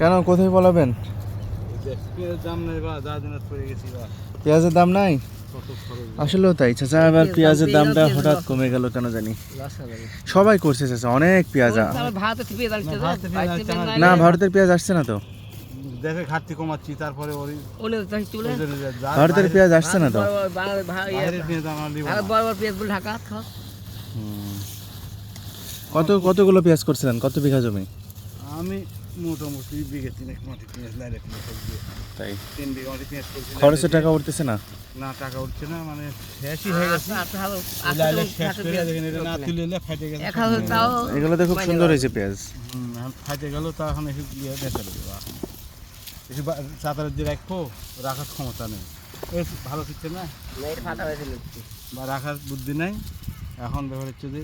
কেন কোথায় বলাবেন দেখ পেঁয়াজের দাম নেই আসলেও তাই চাচা এবার পেঁয়াজের দামটা হঠাৎ কমে গেল কেন জানি। সবাই করছে চাচা অনেক পেঁয়াজ। না, ভারতের পেঁয়াজ আসছে না তো। দেখে ঘাটতি কমাচ্ছি তারপরে ভারতের পেঁয়াজ আসছে না তো। কত কতগুলো পেঁয়াজ করছিলেন? কত বিঘা জমি? আমি মোটামুটি বিঘে তিনেক মাটি পেঁয়াজ লাইলে তাই? তিন বিঘা মাটি পেঁয়াজ করছি খরচের টাকা উঠতেছে না? না টাকা উঠছে না মানে শেষই হয়ে গেছে। আচ্ছা লাইলে শেষ করে দেখেন এটা না তুলে ফাটে গেছে তাও এগুলোতে খুব সুন্দর হয়েছে পেঁয়াজ। হুম, এখন ফাটে গেল তা এখন একটু ইয়ে বেঁচে দেবো একটু চাতারের দিয়ে রাখব রাখার ক্ষমতা নেই। ভালো কিছু না? বা রাখার বুদ্ধি নাই। এখন ব্যাপার হচ্ছে যে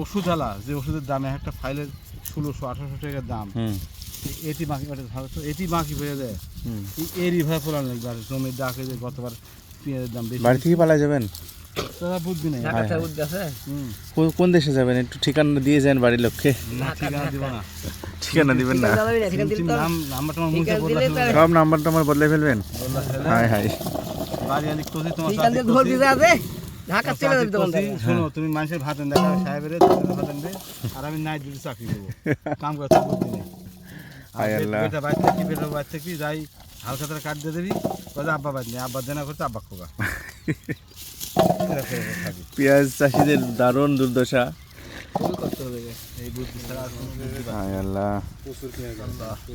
ওষুধ আলা যে ওষুধের দামে একটা ফাইলের ষোলোশো আঠারোশো টাকার দাম। এটি বাকি এটি বাকি হয়ে যায় হুম। এই- এরই ভাবে পোলান লাগবে আর জমির ডাকে যে গতবার পেঁয়াজের দাম বেশি বাড়ি থেকে পালা যাবেন? তারা বুদ্ধি নেই। কোন দেশে যাবেন? একটু ঠিকানা দিয়ে যান বাড়ির লোককে। না ঠিকানা দিব না। ঠিকানা দিবেন না। সব নাম্বার টাম্বার বদলে ফেলবেন। হাই হাই বাড়ি তোমার ঢাকা চলে যাবে তখন শোনো তুমি মানুষের ভাত এনে দেখা সাহেবের ভাত এনে আর আমি নাইট ডিউটি চাকরি দেবো কাম করে তো বুদ্ধি নেই। বেটা বাচ্চা কি বেটা বাচ্চা কি যাই হালকা তারা কাট দিয়ে দিবি কথা আব্বা বাদ নেই আব্বা দেনা করতে আব্বা খোকা। পেঁয়াজ চাষিদের দারুণ দুর্দশা। খুবই কষ্ট হবে এই বুদ্ধি ছাড়া। হায় আল্লাহ। প্রচুর পেঁয়াজ আছে।